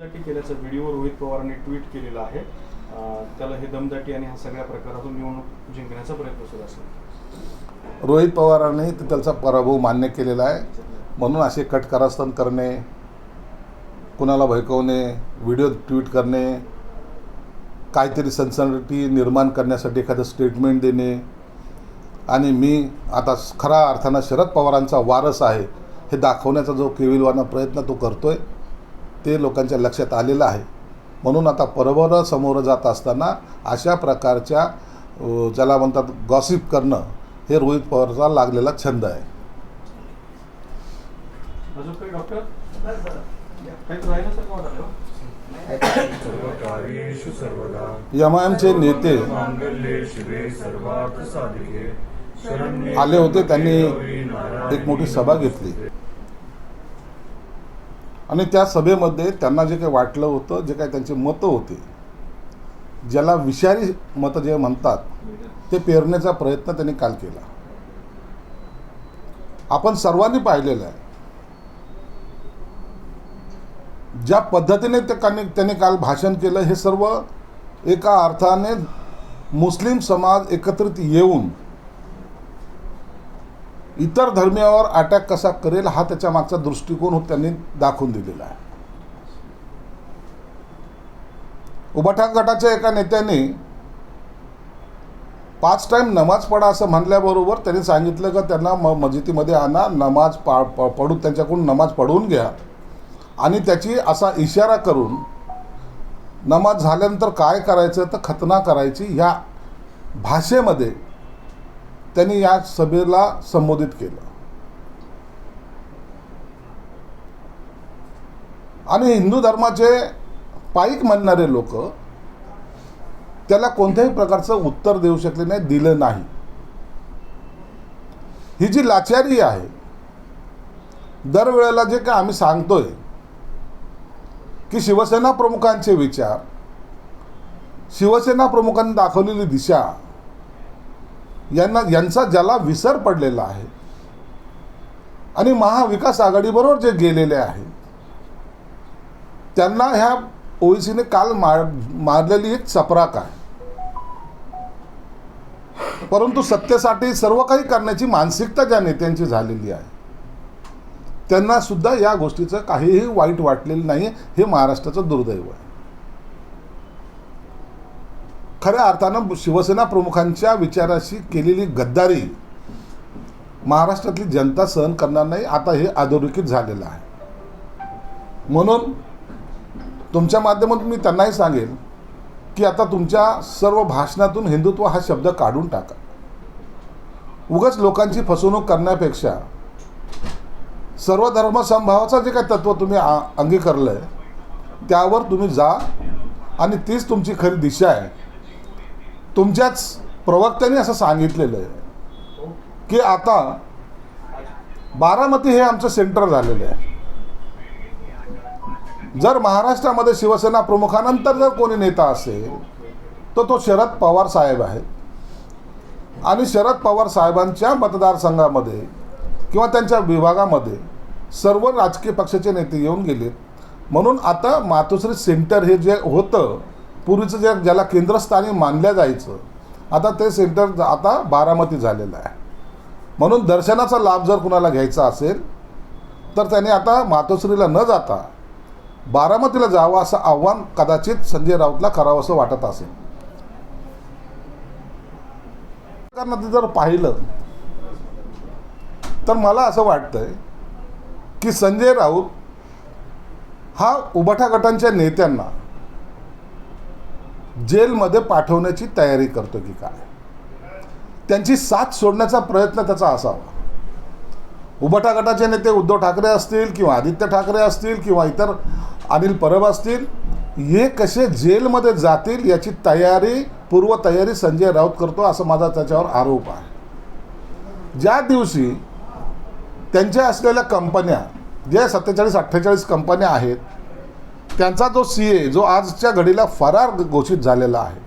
दमदाटी केल्याचा व्हिडिओ रोहित पवारांनी ट्विट केलेला आहे. त्याला हे दमदाटी आणि ह्या सगळ्या प्रकारातून निवडणूक जिंकण्याचा प्रयत्न सुरू असेल रोहित पवारांनी त्याचा पराभव मान्य केलेला आहे. म्हणून असे कटकारस्थान करणे कुणाला भयकवणे व्हिडिओ ट्विट करणे काहीतरी सनसनटी निर्माण करण्यासाठी एखादं स्टेटमेंट देणे. आणि मी आता खऱ्या अर्थानं शरद पवारांचा वारस आहे हे दाखवण्याचा जो केविलवाना प्रयत्न तो करतो आहे ते लोकांच्या लक्षात आलेलं आहे. म्हणून आता परबरं समोर जात असताना अशा प्रकारच्या ज्याला म्हणतात गॉसिप करणं हे रोहित पवारचा लागलेला छंद आहे. एम आय एमचे नेते आले होते त्यांनी एक मोठी सभा घेतली. आणि त्या सभेमध्ये त्यांना जे काही वाटलं होतं जे काही त्यांची मतं होती ज्याला विषारी मतं जे म्हणतात ते पेरण्याचा प्रयत्न त्यांनी काल केला. आपण सर्वांनी पाहिलेलं आहे. ज्या पद्धतीने ते त्यांनी काल भाषण केलं हे सर्व एका अर्थाने मुस्लिम समाज एकत्रित येऊन इतर धर्मीयावर अटॅक कसा करेल हा त्याच्या मागचा दृष्टिकोन त्यांनी दाखवून दिलेला आहे. उबाठा गटाच्या एका नेत्याने पाच टाईम नमाज पडा असं म्हणल्याबरोबर त्यांनी सांगितलं का त्यांना म मस्जिदीमध्ये आणा नमाज पा प- पडू त्यांच्याकडून नमाज पडवून घ्या. आणि त्याची असा इशारा करून नमाज झाल्यानंतर काय करायचं तर खतना करायची ह्या भाषेमध्ये त्यांनी या सभेला संबोधित केलं. आणि हिंदू धर्माचे पाईक म्हणणारे लोक त्याला कोणत्याही प्रकारचं उत्तर देऊ शकले नाही दिलं नाही. ही जी लाचारी आहे दरवेळेला जे काय आम्ही सांगतोय की शिवसेना प्रमुखांचे विचार शिवसेना प्रमुखांनी दाखवलेली दिशा यांना यांचा ज्याला विसर पडलेला आहे. आणि महाविकास आघाडीबरोबर जे गेलेले आहे त्यांना ह्या ओईसीने काल मार मारलेली एक चपराक आहे. परंतु सत्तेसाठी सर्व काही करण्याची मानसिकता ज्या नेत्यांची झालेली आहे त्यांना सुद्धा या गोष्टीचं काहीही वाईट वाटलेलं नाही हे महाराष्ट्राचं दुर्दैव आहे. खऱ्या अर्थानं शिवसेना प्रमुखांच्या विचाराशी केलेली गद्दारी महाराष्ट्रातली जनता सहन करणार नाही आता हे अधोरेखित झालेलं आहे. म्हणून तुमच्या माध्यमातून मी त्यांनाही सांगेन की आता तुमच्या सर्व भाषणातून हिंदुत्व हा शब्द काढून टाका. उगाच लोकांची फसवणूक करण्यापेक्षा सर्व धर्मसंभावाचं जे काही तत्त्व तुम्ही आ- अंगीकारलं आहे त्यावर तुम्ही जा आणि तीच तुमची खरी दिशा आहे. तुमच्याच प्रवक्त्यांनी असं सांगितलेलं आहे की आता बारामती हे आमचं सेंटर झालेलं आहे. जर महाराष्ट्रामध्ये शिवसेना प्रमुखानंतर जर कोणी नेता असेल तर तो शरद पवार साहेब आहेत. आणि शरद पवार साहेबांच्या मतदारसंघामध्ये किंवा त्यांच्या विभागामध्ये सर्व राजकीय पक्षाचे नेते येऊन गेलेत. म्हणून आता मातोश्री सेंटर हे जे होतं पूर्वीचं ज्या ज्याला केंद्रस्थानी मानल्या जायचं आता ते सेंटर आता बारामती झालेलं आहे. म्हणून दर्शनाचा लाभ जर कुणाला घ्यायचा असेल तर त्याने आता मातोश्रीला न जाता बारामतीला जावं असं आव्हान कदाचित संजय राऊतला करावं असं वाटत असेल. कारण ते जर पाहिलं तर मला असं वाटतंय की संजय राऊत हा उबाठा गटांच्या नेत्यांना जेलमध्ये पाठवण्याची तयारी करतो की काय? त्यांची साथ सोडण्याचा प्रयत्न त्याचा असावा. उभटा गटाचे नेते उद्धव ठाकरे असतील किंवा आदित्य ठाकरे असतील किंवा इतर अनिल परब असतील हे कसे जेलमध्ये जातील याची तयारी पूर्वतयारी संजय राऊत करतो असं माझा त्याच्यावर आरोप आहे. ज्या दिवशी त्यांच्या असलेल्या कंपन्या ज्या सत्तेचाळीस अठ्ठेचाळीस कंपन्या आहेत त्यांचा जो सी ए जो आजच्या घडीला फरार घोषित झालेला आहे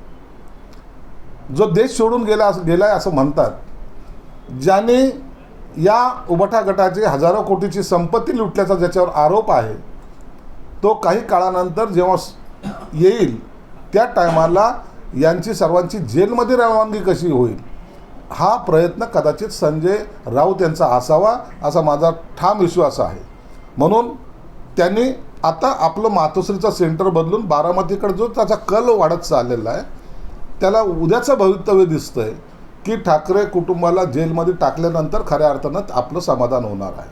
जो देश सोडून गेला गेला आहे असं म्हणतात ज्याने या उबठा गटाची हजारो कोटीची संपत्ती लुटल्याचा ज्याच्यावर आरोप आहे तो काही काळानंतर जेव्हा येईल त्या टायमाला यांची सर्वांची जेलमध्ये रवानगी कशी होईल हा प्रयत्न कदाचित संजय राऊत यांचा असावा असा माझा ठाम विश्वास आहे. म्हणून त्यांनी आता आपलं मातोश्रीचं सेंटर बदलून बारामतीकडे जो त्याचा कल वाढत चाललेला आहे त्याला उद्याचं भवितव्य दिसतंय की ठाकरे कुटुंबाला जेलमध्ये टाकल्यानंतर खऱ्या अर्थानं आपलं समाधान होणार आहे.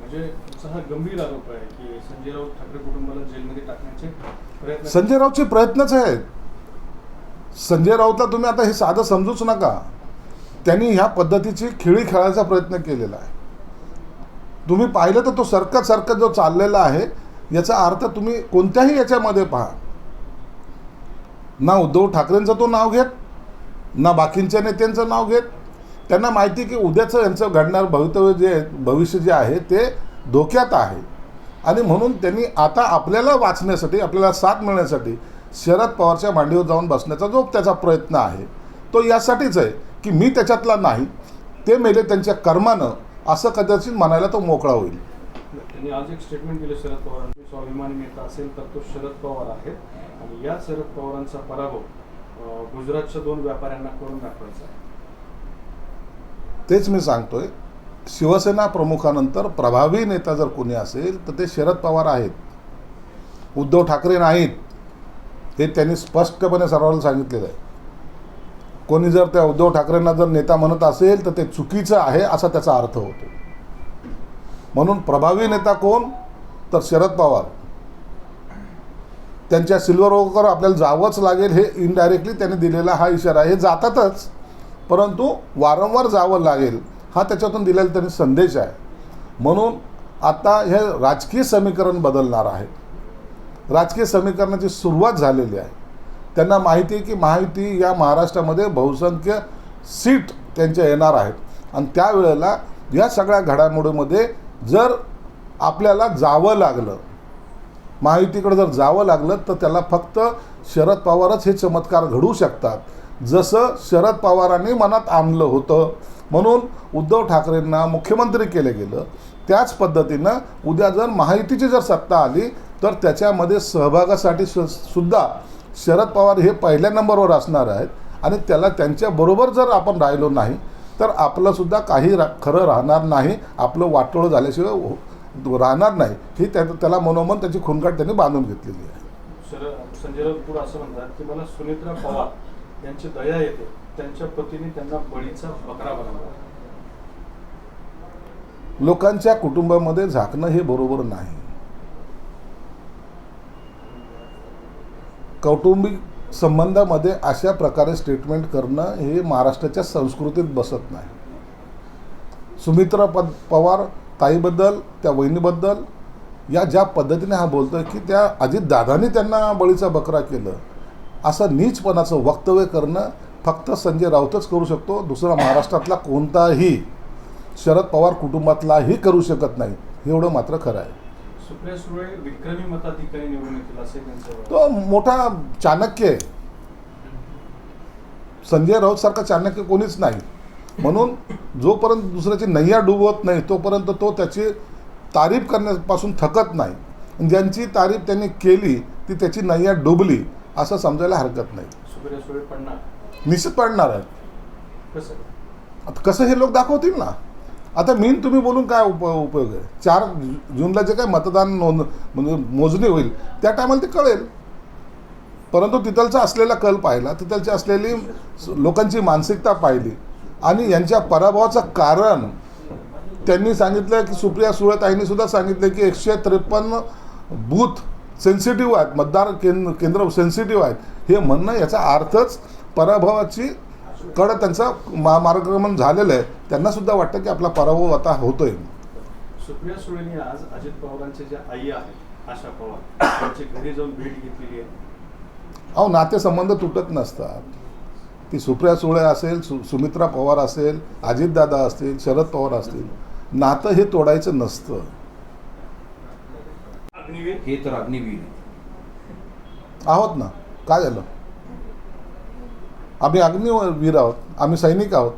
म्हणजे आहे संजय राऊतचे प्रयत्नच आहेत. संजय राऊतला तुम्ही आता हे साधं समजूच नका. त्यांनी ह्या पद्धतीची खेळी खेळायचा प्रयत्न केलेला आहे. तुम्ही पाहिलं तर तो सरकत सरकत जो चाललेला आहे याचा अर्थ तुम्ही कोणत्याही याच्यामध्ये पहा. ना उद्धव ठाकरेंचं तो नाव घेत ना बाकींच्या नेत्यांचं नाव घेत. त्यांना माहिती की उद्याचं यांचं घडणार भवितव्य जे भविष्य जे आहे ते धोक्यात आहे. आणि म्हणून त्यांनी आता आपल्याला वाचण्यासाठी आपल्याला साथ मिळण्यासाठी शरद पवारच्या मांडीवर जाऊन बसण्याचा जो त्याचा प्रयत्न आहे तो यासाठीच आहे की मी त्याच्यातला नाही. ते मेले त्यांच्या कर्मानं असं कदाचित म्हणायला तो मोकळा होईल. त्यांनी आज एक स्टेटमेंट दिलं शरद पवारांनी स्वाभिमानी नेता असेल तर तो शरद पवार आहेत आणि या शरद पवारांचा पराभव गुजरातच्या दोन व्यापाऱ्यांना करून दाखवायचा आहे. तेच मी सांगतोय. शिवसेना प्रमुखानंतर प्रभावी नेता जर कोणी असेल तर ते शरद पवार आहेत. उद्धव ठाकरे नाहीत. हे त्यांनी स्पष्टपणे सर्वांना सांगितलेलं आहे. कोणी जर त्या उद्धव ठाकरेंना जर नेता म्हणत असेल तर ते चुकीचं आहे असा त्याचा अर्थ होतो. म्हणून प्रभावी नेता कोण? तर शरद पवार. त्यांच्या सिल्वर आपल्याला जावंच लागेल हे इनडायरेक्टली त्यांनी दिलेला हा इशारा हे जातातच परंतु वारंवार जावं लागेल हा त्याच्यातून दिलेला त्यांनी संदेश आहे. म्हणून आता हे राजकीय समीकरण बदलणार आहे. राजकीय समीकरणाची सुरुवात झालेली आहे. त्यांना माहिती आहे की माहिती या महाराष्ट्रामध्ये बहुसंख्य सीट त्यांच्या येणार आहेत. आणि त्यावेळेला या सगळ्या घडामोडीमध्ये जर आपल्याला जावं लागलं महायुतीकडे जर जावं लागलं तर त्याला फक्त शरद पवारच हे चमत्कार घडू शकतात. जसं शरद पवारांनी मनात आणलं होतं म्हणून उद्धव ठाकरेंना मुख्यमंत्री केलं गेलं त्याच पद्धतीनं उद्या जर महायुतीची जर सत्ता आली तर त्याच्यामध्ये सहभागासाठी सुद्धा शरद पवार हे पहिल्या नंबरवर असणार आहेत आणि त्याला त्यांच्याबरोबर जर आपण राहिलो नाही तर आपलंसुद्धा काही रा खरं राहणार नाही आपलं वाटोळं झाल्याशिवाय हो- राहणार नाही. ही त्या त्याला मनोमन त्याची खुणकाट त्यांनी बांधून घेतलेली आहे. शरद संजय राऊत असं म्हणतात की मला सुनेत्रा पवार यांची दया येते. त्यांच्या पतीने त्यांना बळीचा बकरा बनवला. लोकांच्या कुटुंबामध्ये झाकणं हे बरोबर नाही. कौटुंबिक संबंधामध्ये अशा प्रकारे स्टेटमेंट करणं हे महाराष्ट्राच्या संस्कृतीत बसत नाही. सुमित्रा पद पवार ताईबद्दल त्या वहिनीबद्दल या ज्या पद्धतीने हा बोलतोय की त्या अजितदादांनी त्यांना बळीचा बकरा केलं असं नीचपणाचं वक्तव्य करणं फक्त संजय राऊतच करू शकतो दुसरा महाराष्ट्रातला कोणताही शरद पवार कुटुंबातलाही करू शकत नाही एवढं मात्र खरं आहे. सुप्रिया सुळे विक्रमी मताधिकारी निवडून येतील असे त्यांचं तो मोठा चाणक्य आहे. संजय राऊत सारखा चाणक्य कोणीच नाही. म्हणून जोपर्यंत दुसऱ्याची नैया डुबवत नाही तोपर्यंत तो त्याची तारीफ करण्यापासून थकत नाही. ज्यांची तारीफ त्यांनी केली ती त्याची नैया डुबली असं समजायला हरकत नाही. सुप्रिया सुळे पडणार. निश्चित पडणार आहे. कसं? आता कसं हे लोक दाखवतील ना? आता मीन तुम्ही बोलून काय उप उपयोग आहे? चार जूनला जे काय मतदान नोंद म्हणजे मोजणी होईल त्या टायमाला ते कळेल. परंतु तिथलचा असलेला कल पाहिला तिथलची असलेली लोकांची मानसिकता पाहिली आणि यांच्या पराभवाचं कारण त्यांनी सांगितलं की सुप्रिया सुळेताईंनी सुद्धा सांगितलं की एकशे त्रेपन्न बूथ सेन्सिटिव्ह आहेत मतदार केंद्र केंद्र सेन्सिटिव्ह आहेत. हे म्हणणं याचा अर्थच पराभवाची कड त्यांचा मा मार्गक्रमण झालेलं आहे. त्यांना सुद्धा वाटतं की आपला पराभव आता होतोय. सुप्रिया सुळेंनी आज अजित पवारांचे ज्या आई आहेत आशा पवार त्यांच्या घरी जाऊन भेट घेतलेली आहे. अहो नातेसंबंध तुटत नसतात. ती सुप्रिया सुळे असेल सु सुमित्रा पवार असेल अजितदादा असतील शरद पवार असतील. नातं हे तोडायचं नसतं. अग्निवीर? हे तर अग्निवीर. आहे. आहोत ना. काय झालं? आम्ही अग्निवीर आहोत आम्ही सैनिक आहोत.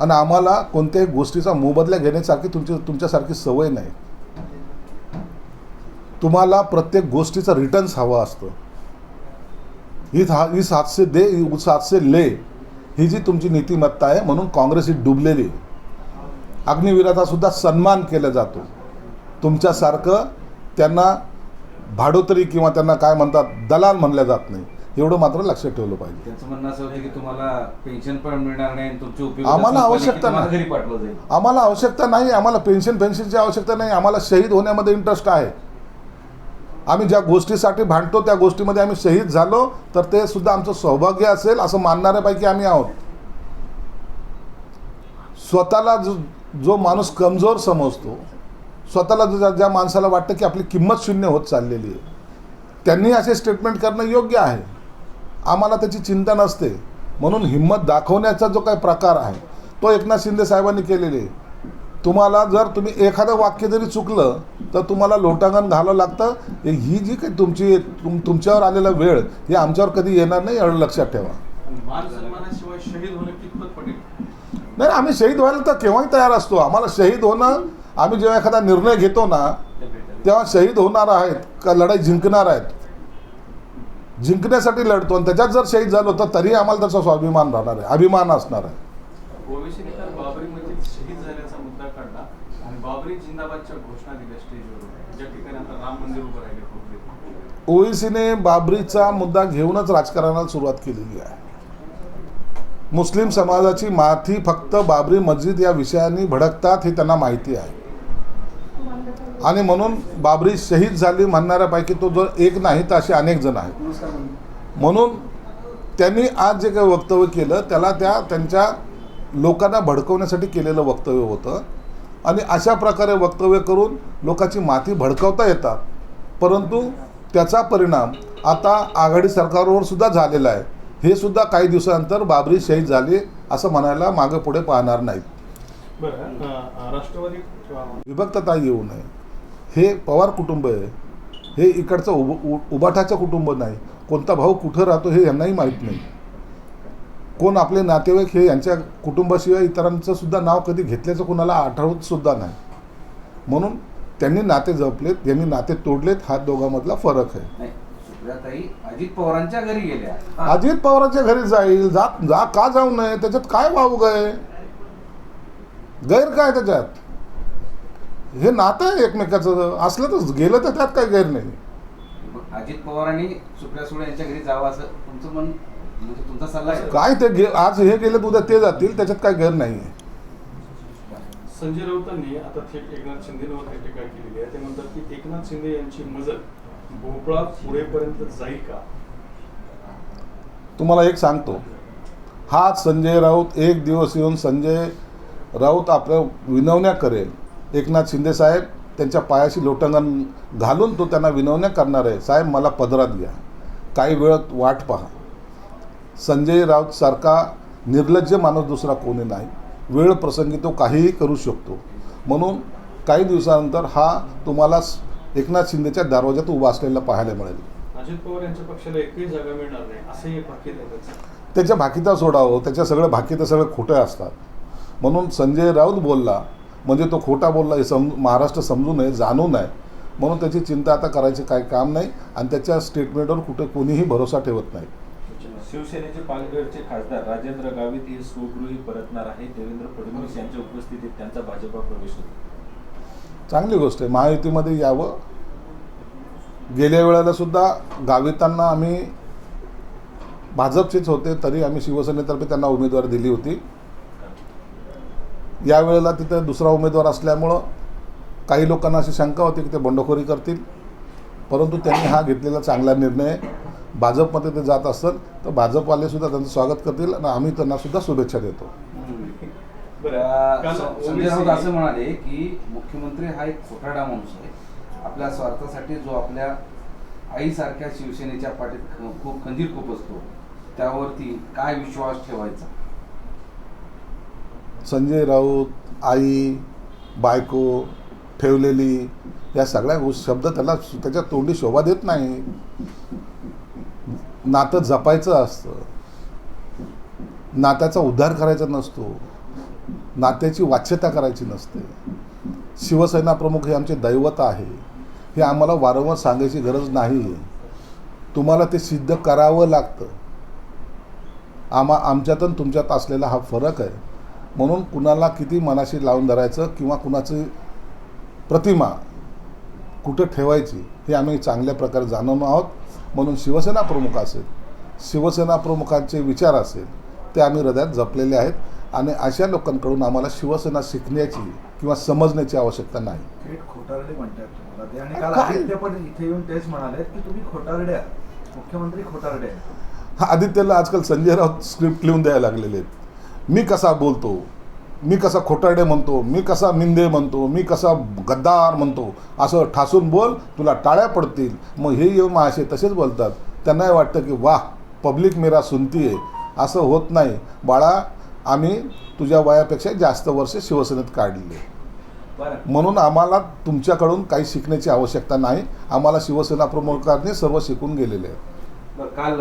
आणि आम्हाला कोणत्याही गोष्टीचा मोबदला घेण्यासारखी तुमची तुमच्यासारखी सवय नाही. तुम्हाला प्रत्येक गोष्टीचा रिटर्न्स हवं असतं. ही हा ही सातशे दे ही सातशे ले ही जी तुमची नीतिमत्ता आहे म्हणून काँग्रेस ही डुबलेली आहे. अग्निवीराचा सुद्धा सन्मान केला जातो. तुमच्यासारखं त्यांना भाडोतरी किंवा त्यांना काय म्हणतात दलाल म्हणल्या जात नाही. एवढं मात्र लक्षात ठेवलं पाहिजे. त्यांचं म्हणणं असं होतं की तुम्हाला पेन्शन पण मिळणार नाही आणि तुमची उपयोग आम्हाला आवश्यकता नाही. घरी पाठवलं जाईल. आम्हाला आवश्यकता नाही आम्हाला पेन्शन पेन्शनची आवश्यकता नाही आम्हाला शहीद होण्यामध्ये इंटरेस्ट आहे. आम्ही ज्या गोष्टीसाठी भांडतो त्या गोष्टीमध्ये आम्ही शहीद झालो तर ते सुद्धा आमचं सौभाग्य असेल असं मानणाऱ्यापैकी आम्ही आहोत. स्वतःला जो जो माणूस कमजोर समजतो स्वतःला जो ज्या माणसाला वाटतं की आपली किंमत शून्य होत चाललेली आहे त्यांनी असे स्टेटमेंट करणं योग्य आहे. आम्हाला त्याची चिंता नसते. म्हणून हिंमत दाखवण्याचा जो काही प्रकार आहे तो एकनाथ शिंदे साहेबांनी केलेले आहे. तुम्हाला जर तुम्ही एखादं वाक्य जरी चुकलं तर तुम्हाला लोटांगण घालावं लागतं. हे- जी काही तुमची तुम तुमच्यावर आलेला वेळ हे आमच्यावर कधी येणार नाही एवढं लक्षात ठेवा. नाही आम्ही शहीद व्हायला तर केव्हाही तयार असतो. आम्हाला शहीद होणं आम्ही जेव्हा एखादा निर्णय घेतो ना तेव्हा शहीद होणार आहेत का लढाई जिंकणार आहेत जिंकण्यासाठी लढतो आणि त्याच्यात जर शहीद झालो तर तरी आम्हाला त्याचा स्वाभिमान राहणार आहे अभिमान असणार आहे. ओवेसीने बाबरीचा मुद्दा घेऊनच राजकारणाला सुरुवात केलेली आहे. मुस्लिम समाजाची माथी फक्त बाबरी मस्जिद या विषयाने भडकतात हे त्यांना माहिती आहे. आणि म्हणून बाबरी शहीद झाली म्हणणाऱ्यापैकी तो जो एक नाही तर असे अनेक जण आहेत. म्हणून त्यांनी आज जे काही वक्तव्य केलं त्याला त्या त्यांच्या लोकांना भडकवण्यासाठी केलेलं वक्तव्य होतं. आणि अशा प्रकारे वक्तव्य करून लोकांची माती भडकवता येतात. परंतु त्याचा परिणाम आता आघाडी सरकारवर सुद्धा झालेला आहे. हे सुद्धा काही दिवसानंतर बाबरी शहीद झाली असं म्हणायला मागे पुढे पाहणार नाहीत. राष्ट्रवादी विभक्तता येऊ नये. हे पवार कुटुंब आहे. हे इकडचं उब उ- उबाठाचं कुटुंब नाही. कोणता भाऊ कुठं राहतो हे यांनाही माहीत नाही. कोण आपले नातेवाईक हे यांच्या कुटुंबाशिवाय इतरांचं सुद्धा नाव कधी घेतल्याचं कोणाला आठवत सुद्धा नाही. म्हणून त्यांनी नाते जपलेत यांनी नाते तोडलेत हा दोघांमधला फरक आहे. अजित पवारांच्या घरी गेल्या. अजित पवारांच्या घरी जाईल जा जा का जाऊ नये त्याच्यात काय वावू गय गैर काय त्याच्यात? हे नातं आहे एकमेकाचं. असलं तर गेलं तर त्यात काय गैर नाही. मग अजित पवारांनी सुप्रिया सुळे यांच्या घरी जावं असं तुमचं मन म्हणजे तुमचा सल्ला आहे? काय ते गे आज हे गेले उद्या ते जातील त्याच्यात काय गैर नाही आहे. संजय राऊतांनी आता थेट एकनाथ शिंदेवर काही टीका केलेली आहे. ते म्हणतात की एकनाथ शिंदे यांची मजल भोपळा पुढेपर्यंत जाईल का? तुम्हाला एक सांगतो. हा संजय राऊत एक दिवस येऊन संजय राऊत आपल्या विनवण्या करेल. एकनाथ शिंदे साहेब त्यांच्या पायाशी लोटांगण घालून तो त्यांना विनवण्या करणार आहे. साहेब मला पदरात घ्या. काही वेळ वाट पहा. संजय राऊत सारखा निर्लज्ज माणूस दुसरा कोणी नाही. वेळ प्रसंगी तो काहीही करू शकतो. म्हणून काही दिवसानंतर हा तुम्हाला एकनाथ शिंदेच्या दरवाज्यात उभा असलेला पाहायला मिळेल. अजित पवार यांच्या पक्षाला एकही जागा मिळणार नाही. असंही भाकीत त्याच्या भाकीता सोडावं. त्याच्या सगळ्या भाकीतं सगळे खोटे असतात. म्हणून संजय राऊत बोलला म्हणजे तो खोटा बोलला हे सम महाराष्ट्र समजू नये जाणू नये. म्हणून त्याची चिंता आता करायची काही काम नाही आणि त्याच्या स्टेटमेंटवर कुठे कोणीही भरोसा ठेवत नाही. शिवसेनेचे पालघरचे खासदार राजेंद्र गावित हे स्वगृही परतणार आहे देवेंद्र फडणवीस यांच्या उपस्थितीत त्यांचा भाजपा प्रवेश होतो. चांगली गोष्ट आहे. महायुतीमध्ये यावं. गेल्या वेळेला सुद्धा गावितांना आम्ही भाजपचेच होते तरी आम्ही शिवसेनेतर्फे त्यांना उमेदवारी दिली होती. यावेळेला तिथं दुसरा उमेदवार असल्यामुळं काही लोकांना अशी शंका होती की ते बंडखोरी करतील. परंतु त्यांनी हा घेतलेला चांगला निर्णय. भाजपमध्ये ते जात असतात तर भाजपवाले सुद्धा त्यांचं स्वागत करतील आणि आम्ही त्यांना सुद्धा शुभेच्छा देतो. संजय राऊत असं म्हणाले की मुख्यमंत्री हा एक खोटाडा माणूस आहे. आपल्या स्वार्थासाठी जो आपल्या आईसारख्या शिवसेनेच्या पाठीत खूप खंजीर खूप असतो त्यावरती काय विश्वास ठेवायचा? संजय राऊत आई बायको ठेवलेली या सगळ्या गोष्टी शब्द त्याला त्याच्या तोंडी शोभा देत नाही. नातं जपायचं असतं. नात्याचा उद्धार करायचा नसतो. नात्याची वाच्यता करायची नसते. शिवसेना प्रमुख हे आमचे दैवत आहे. हे आम्हाला वारंवार सांगायची गरज नाही आहे तुम्हाला ते सिद्ध करावं लागतं. आमा आमच्यात आणि तुमच्यात असलेला हा फरक आहे. म्हणून कुणाला किती मनाशी लावून धरायचं किंवा कुणाची प्रतिमा कुठं ठेवायची हे आम्ही चांगल्या प्रकारे जाणून आहोत. म्हणून शिवसेना प्रमुख असेल शिवसेना प्रमुखांचे विचार असेल ते आम्ही हृदयात जपलेले आहेत. आणि अशा लोकांकडून आम्हाला शिवसेना शिकण्याची किंवा समजण्याची आवश्यकता नाही. खोटारडे म्हणतात मुख्यमंत्री खोटारडे हा आदित्यला आजकाल संजय राऊत स्क्रिप्ट लिहून द्यायला लागलेले आहेत. मी कसा बोलतो? मी कसा खोटारडे म्हणतो? मी कसा मिंदे म्हणतो? मी कसा गद्दार म्हणतो? असं ठासून बोल तुला टाळ्या पडतील. मग हे येऊन महाशय तसेच बोलतात. त्यांनाही वाटतं की वाह पब्लिक मेरा सुनती आहे असं होत नाही. बाळा आम्ही तुझ्या वयापेक्षा जास्त वर्ष शिवसेनेत काढले. म्हणून आम्हाला तुमच्याकडून काही शिकण्याची आवश्यकता नाही. आम्हाला शिवसेना प्रमुखांनी सर्व शिकून गेलेले आहेत. काल